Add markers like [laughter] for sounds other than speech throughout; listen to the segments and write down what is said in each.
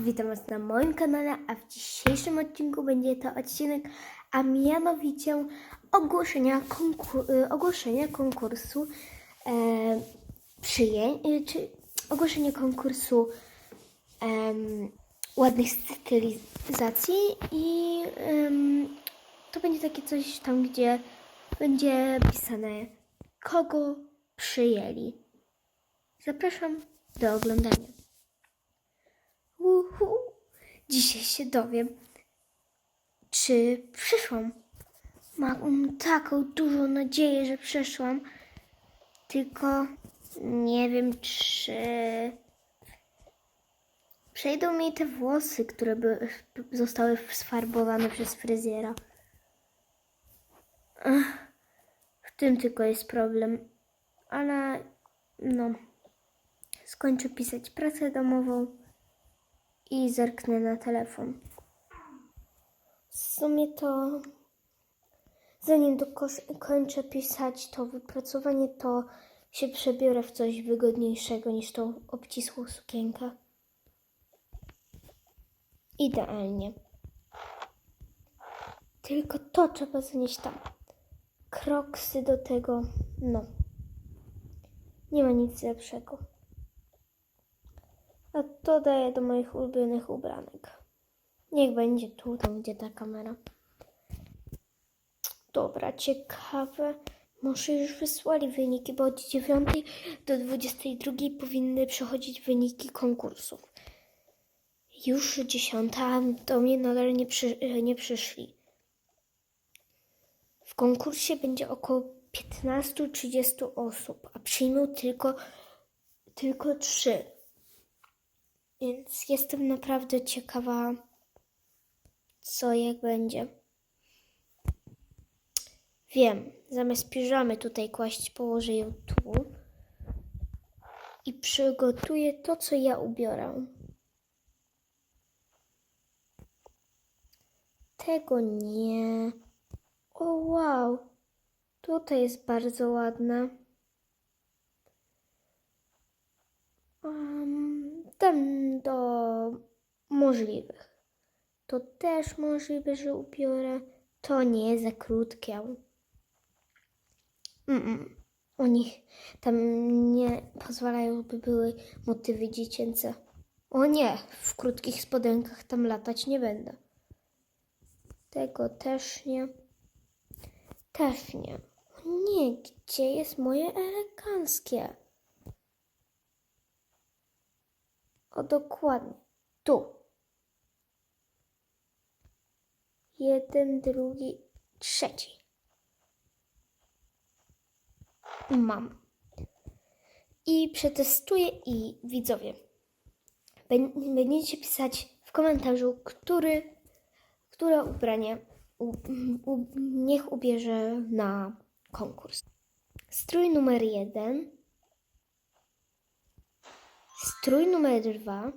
Witam Was na moim kanale, a w dzisiejszym odcinku będzie to odcinek, a mianowicie ogłoszenia, konkur- y, ogłoszenia konkursu e, przyjęć, y, czy ogłoszenie konkursu em, ładnych stylizacji i em, to będzie takie coś tam, gdzie będzie pisane kogo przyjęli. Zapraszam do oglądania. Uhu. Dzisiaj się dowiem, czy przyszłam. Mam taką dużą nadzieję, że przyszłam. Tylko nie wiem, czy przejdą mi te włosy, które by, zostały sfarbowane przez fryzjera. Ach, w tym tylko jest problem. Ale no, skończę pisać pracę domową i zerknę na telefon. W sumie to zanim dokończę pisać to wypracowanie, to się przebiorę w coś wygodniejszego niż tą obcisłą sukienkę. Idealnie. Tylko to trzeba zanieść tam. Kroksy do tego, no. Nie ma nic lepszego. A to daję do moich ulubionych ubranek. Niech będzie tu, tam gdzie ta kamera. Dobra, ciekawe. Może już wysłali wyniki, bo od 9 do 22 powinny przechodzić wyniki konkursów. Już 10, a do mnie nadal nie, przy, nie przyszli. W konkursie będzie około 15-30 osób, a przyjmą tylko, tylko 3. Więc jestem naprawdę ciekawa, co jak będzie. Wiem, zamiast piżamy tutaj kłaść, położę ją tu i przygotuję to, co ja ubiorę. Tego nie. O wow, tutaj jest bardzo ładne. Um, tam do możliwych. To też możliwe, że ubiorę. To nie za krótkie. Mm-mm. Oni tam nie pozwalają, by były motywy dziecięce. O nie, w krótkich spodenkach tam latać nie będę. Tego też nie. Też nie. O nie, gdzie jest moje eleganckie? O dokładnie. Tu. Jeden, drugi, trzeci. Mam. I przetestuję i widzowie. bę- Będziecie pisać w komentarzu, który, które ubranie u, u, niech ubierze na konkurs. Strój numer jeden. Strój numer dwa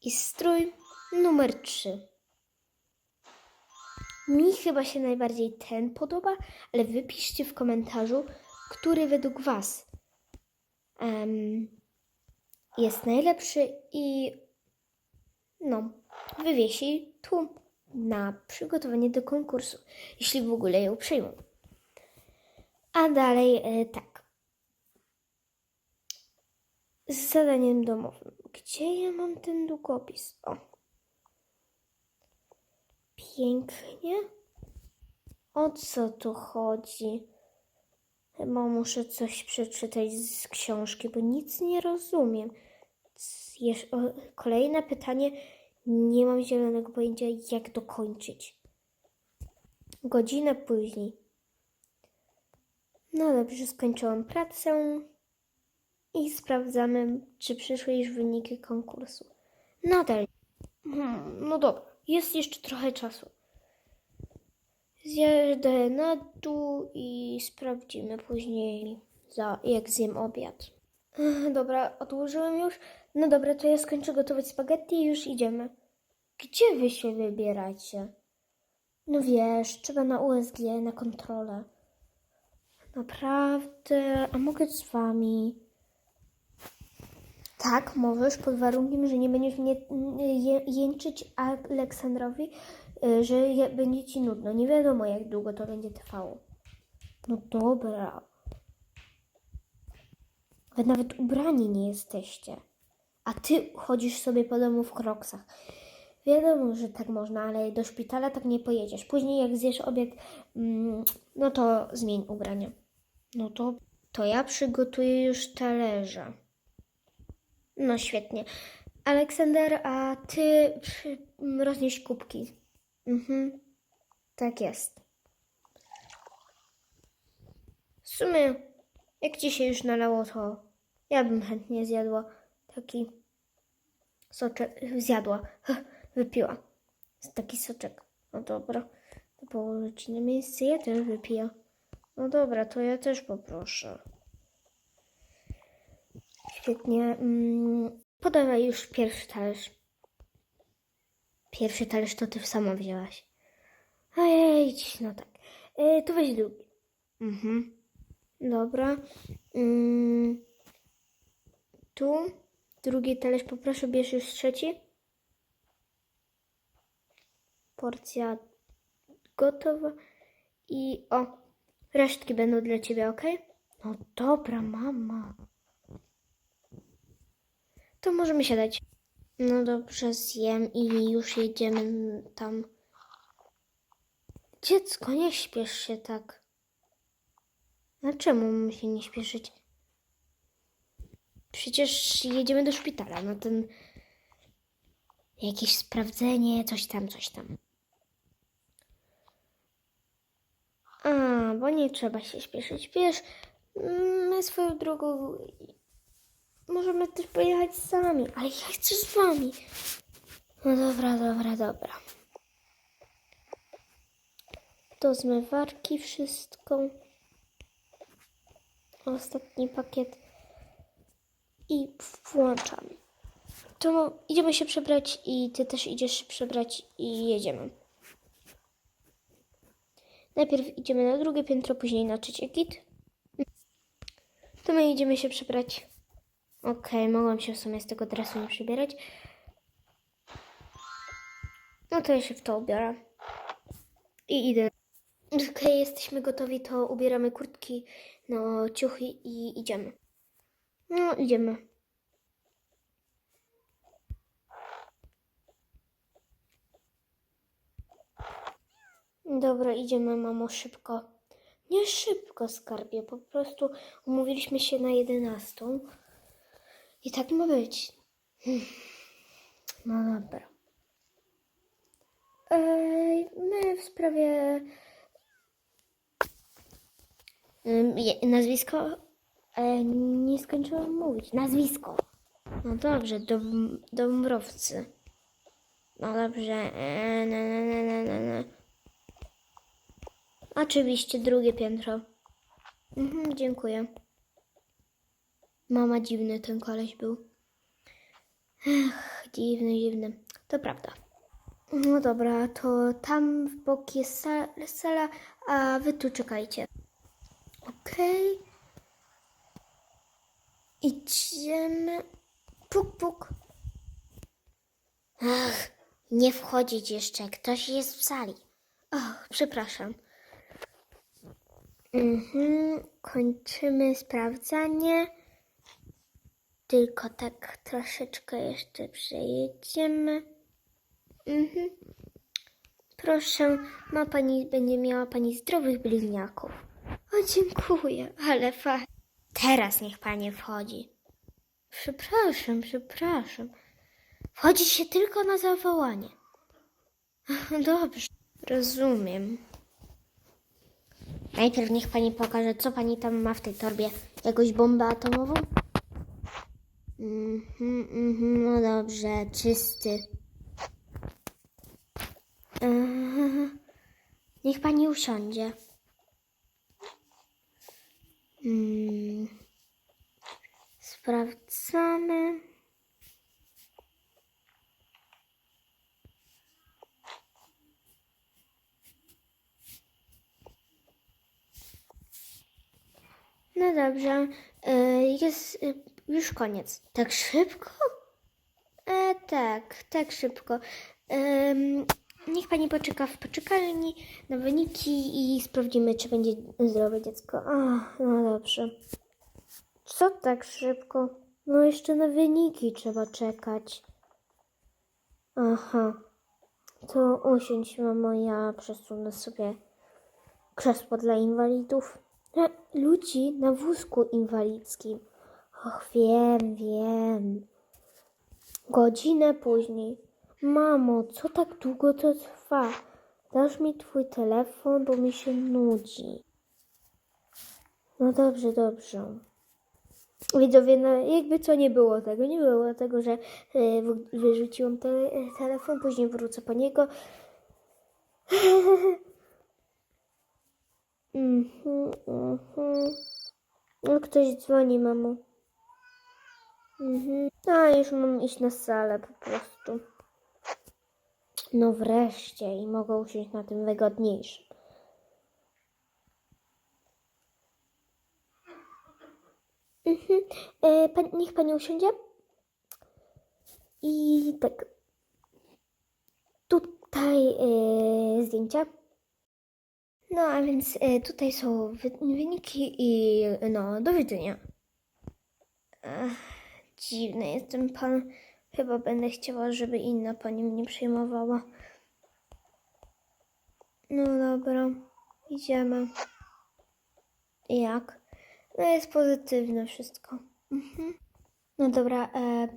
i strój numer trzy. Mi chyba się najbardziej ten podoba, ale wypiszcie w komentarzu, który według Was em, jest najlepszy i no, wywiesi tu na przygotowanie do konkursu, jeśli w ogóle ją przyjmą. A dalej e, tak. Z zadaniem domowym. Gdzie ja mam ten długopis? O. Pięknie. O co tu chodzi? Chyba muszę coś przeczytać z książki, bo nic nie rozumiem. Jesz- kolejne pytanie. Nie mam zielonego pojęcia, jak dokończyć. Godzinę później. No dobrze, skończyłam pracę i sprawdzamy, czy przyszły już wyniki konkursu. Nadal. Hmm, no dobra, jest jeszcze trochę czasu. Zjeżdżę na dół i sprawdzimy później, za, jak zjem obiad. Dobra, odłożyłem już. No dobra, to ja skończę gotować spaghetti i już idziemy. Gdzie wy się wybieracie? No wiesz, trzeba na USG, na kontrolę. Naprawdę, a mogę z wami? Tak, możesz, pod warunkiem, że nie będziesz mnie je, jęczyć Aleksandrowi, y, że będzie ci nudno. Nie wiadomo, jak długo to będzie trwało. No dobra. Wy nawet ubrani nie jesteście. A ty chodzisz sobie po domu w kroksach. Wiadomo, że tak można, ale do szpitala tak nie pojedziesz. Później jak zjesz obiad, mm, no to zmień ubrania. No to, to ja przygotuję już talerze. No świetnie. Aleksander, a ty roznieś kubki. Mhm. Tak jest. W sumie, jak się już nalało, to ja bym chętnie zjadła taki soczek. Zjadła. Wypiła. Taki soczek. No dobra. To położę ci na miejsce. Ja też wypiję. No dobra, to ja też poproszę. Świetnie. Mm, podawaj już pierwszy talerz. Pierwszy talerz to ty sama wzięłaś. Ojej, no tak. E, to weź drugi. Mhm. Dobra. Mm, tu. Drugi talerz poproszę, bierz już trzeci. Porcja gotowa. I o, resztki będą dla ciebie, ok? No dobra, mama. To możemy siadać. No dobrze, zjem i już jedziemy tam. Dziecko, nie śpiesz się tak. A czemu mamy się nie śpieszyć? Przecież jedziemy do szpitala na ten... Jakieś sprawdzenie, coś tam, coś tam. A, bo nie trzeba się śpieszyć. Wiesz, my swoją drogą możemy też pojechać sami, ale ja chcę z wami. No dobra, dobra, dobra. Do zmywarki wszystko. Ostatni pakiet. I włączam. To idziemy się przebrać i ty też idziesz się przebrać i jedziemy. Najpierw idziemy na drugie piętro, później na trzecie git. To my idziemy się przebrać. Okej, mogłam się w sumie z tego dresu nie przybierać. No to ja się w to ubiorę. I idę. Okej, jesteśmy gotowi, to ubieramy kurtki, no ciuchy i idziemy. No, idziemy. Dobra, idziemy, mamo, szybko. Nie szybko, skarbie, po prostu umówiliśmy się na 11. I tak ma być. No dobra. My w sprawie. Nazwisko? E, nie skończyłam mówić. Nazwisko. No dobrze, Dom, Dąbrowcy. No dobrze. E. Oczywiście, drugie piętro. Mhm, dziękuję. Mama dziwny ten koleś był. Ech, dziwny, dziwny. To prawda. No dobra, to tam w bok jest sala, sala a wy tu czekajcie. Okej. Idziemy. Puk, puk. Ach, nie wchodzić jeszcze. Ktoś jest w sali. Och, przepraszam. Mhm, kończymy sprawdzanie. Tylko tak troszeczkę jeszcze przejedziemy. Mhm. Proszę, ma pani, będzie miała pani zdrowych bliźniaków. O, dziękuję, ale fa... Teraz niech pani wchodzi. Przepraszam, przepraszam. Wchodzi się tylko na zawołanie. Dobrze, rozumiem. Najpierw niech pani pokaże, co pani tam ma w tej torbie. Jakąś bombę atomową? Mhm, mhm, no dobrze, czysty. Niech pani usiądzie. Mm. Sprawdzamy. No dobrze. y, Jest y, już koniec. Tak szybko? E, tak, tak szybko. Em, niech pani poczeka w poczekalni na wyniki i sprawdzimy, czy będzie zdrowe dziecko. Ach, no dobrze. Co tak szybko? No jeszcze na wyniki trzeba czekać. Aha. To usiądź, mamo, ja przesunę sobie krzesło dla inwalidów. E, ludzi na wózku inwalidzkim. Och, wiem, wiem. Godzinę później. Mamo, co tak długo to trwa? Dasz mi twój telefon, bo mi się nudzi. No dobrze, dobrze. Widzowie, no jakby co nie było tego, nie było tego, że e, wy- wyrzuciłam te, telefon, później wrócę po niego. [laughs] Mhm, mhm. No ktoś dzwoni, mamo. Mhm. A, już mam iść na salę po prostu. No wreszcie i mogę usiąść na tym wygodniejszym. Mhm. E, pan, niech pani usiądzie. I tak. Tutaj e, zdjęcia. No, a więc e, tutaj są wy, wyniki i no, do widzenia. Ach, dziwny jest ten pan. Chyba będę chciała, żeby inna pani mnie przejmowała. No dobra, idziemy. Jak? No jest pozytywne wszystko. Mhm. No dobra, e,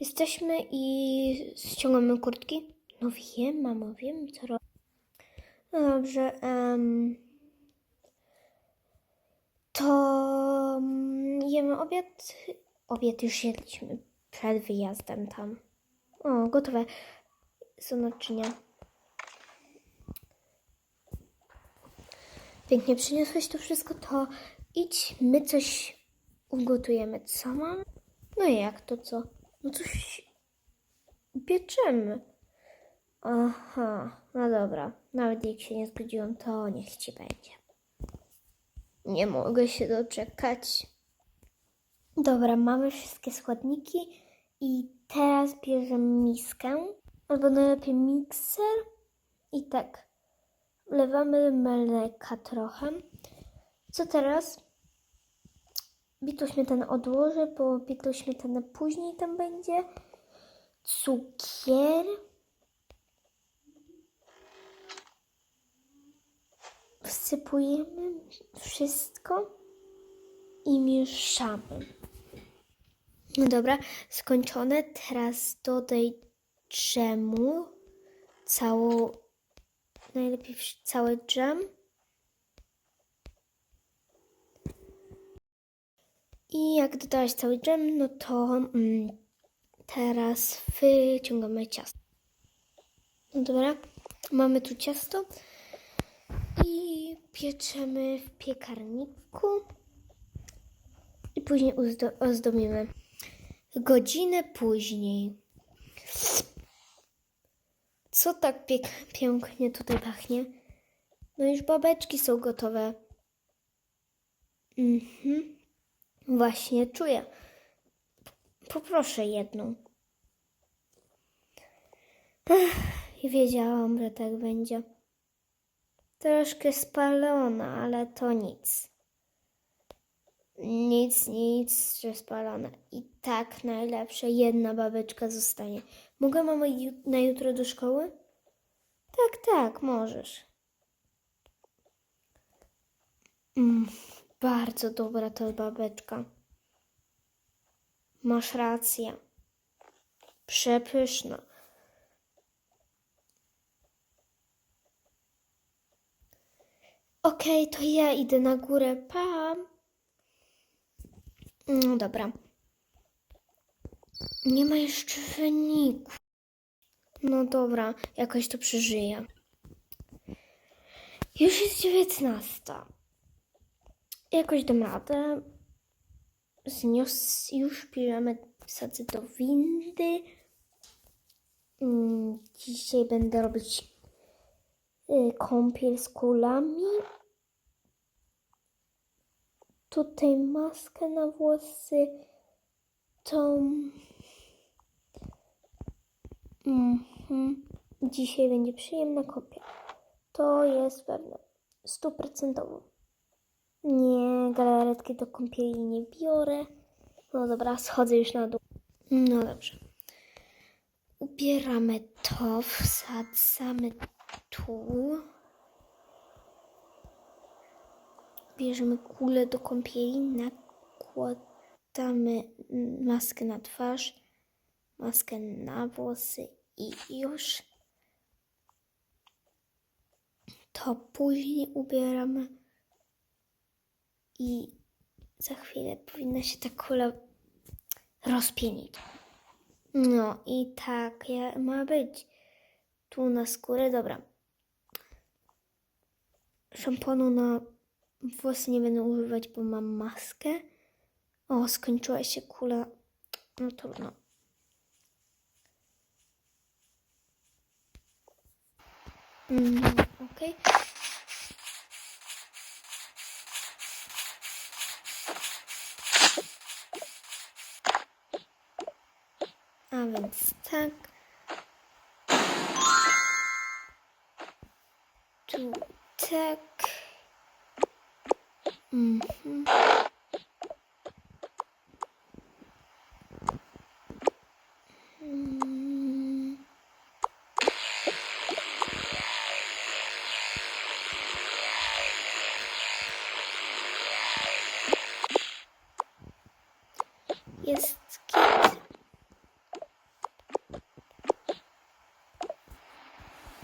jesteśmy i ściągamy kurtki. No wiem, mamo, wiem co robię. No dobrze, em, to mm, jemy obiad. Obiad już jedliśmy przed wyjazdem tam. O, gotowe są naczynia. Pięknie przyniosłeś to wszystko, to idź, my coś ugotujemy. Co mam? No i jak to co? No coś pieczemy. Aha, no dobra. Nawet jak się nie zgodziłam, to niech ci będzie. Nie mogę się doczekać. Dobra, mamy wszystkie składniki i teraz bierzemy miskę, albo najlepiej mikser i tak wlewamy mleka trochę. Co teraz? Bitą śmietanę odłożę, bo bitą śmietanę później tam będzie. Cukier. Wsypujemy wszystko i mieszamy. No dobra, skończone. Teraz dodaj dżemu. Całą, najlepiej cały dżem. I jak dodałeś cały dżem, no to mm, teraz wyciągamy ciasto. No dobra, mamy tu ciasto i pieczemy w piekarniku i później ozdobimy. Godzinę później. Co tak piek- pięknie tutaj pachnie? No już babeczki są gotowe. Mhm. Właśnie czuję. Poproszę jedną. Wiedziałam, że tak będzie. Troszkę spalona, ale to nic. Nic, nic, że spalone. I tak najlepsze, jedna babeczka zostanie. Mogę mamo na jutro do szkoły? Tak, tak, możesz. Mm, bardzo dobra to babeczka. Masz rację. Przepyszna. Okej, to ja idę na górę. Pa! No dobra. Nie ma jeszcze wyniku. No dobra, jakoś to przeżyję. Już jest dziewiętnasta. Jakoś dam radę. Znios już piżamę wsadzę do windy. Mm, Dzisiaj będę robić y, kąpiel z kulami. Tutaj maskę na włosy. to mhm, dzisiaj będzie przyjemna kopia. To jest pewne. Stuprocentowo. Nie, galaretki do kąpieli nie biorę. No dobra, schodzę już na dół. No dobrze. Ubieramy to, wsadzamy tu. Bierzemy kulę do kąpieli, nakładamy maskę na twarz, maskę na włosy i już. To później ubieramy i za chwilę powinna się ta kula rozpienić. No i tak ma być. Tu na skórę, dobra. Szamponu na włosy nie będę używać, bo mam maskę. O, skończyła się kula. No trudno. Mm, okej. A więc tak. Tu tak. Mhm. Mm. Jest kit.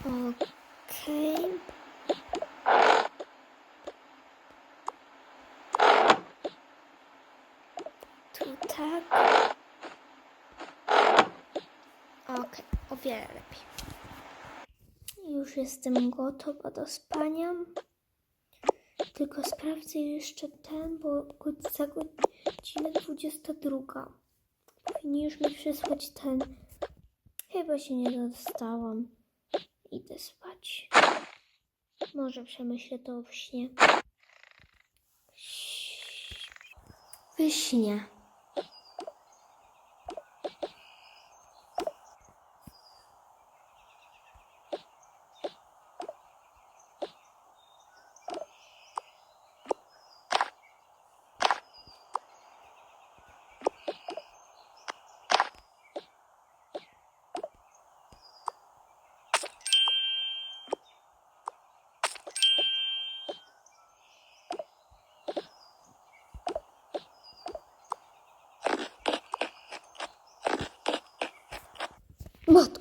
Okej. Tu tak. Okej, o wiele lepiej. Już jestem gotowa do spania. Tylko sprawdzę jeszcze ten, bo za godzinę 22. Powinni już mi przysłać ten. Chyba się nie dostałam. Idę spać. Może przemyślę to w śnie. We śnie.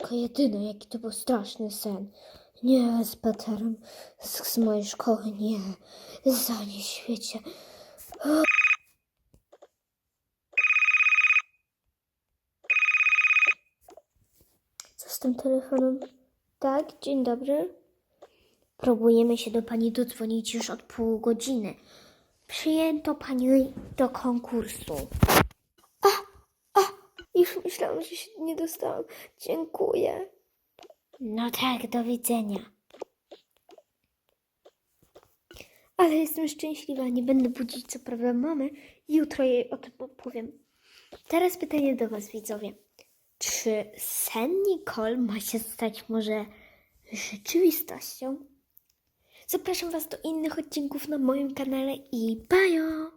Matko jedyna, jaki to był straszny sen. Nie, z Peterem, z, z mojej szkoły, nie. Za nie świecie. Co z tym telefonem? Tak, dzień dobry. Próbujemy się do pani dodzwonić już od pół godziny. Przyjęto pani do konkursu. Już myślałam, że się nie dostałam. Dziękuję. No tak, do widzenia. Ale jestem szczęśliwa, nie będę budzić co prawda mamy. Jutro jej o tym opowiem. Teraz pytanie do Was, widzowie. Czy sen Nicole ma się stać może rzeczywistością? Zapraszam Was do innych odcinków na moim kanale i bajo!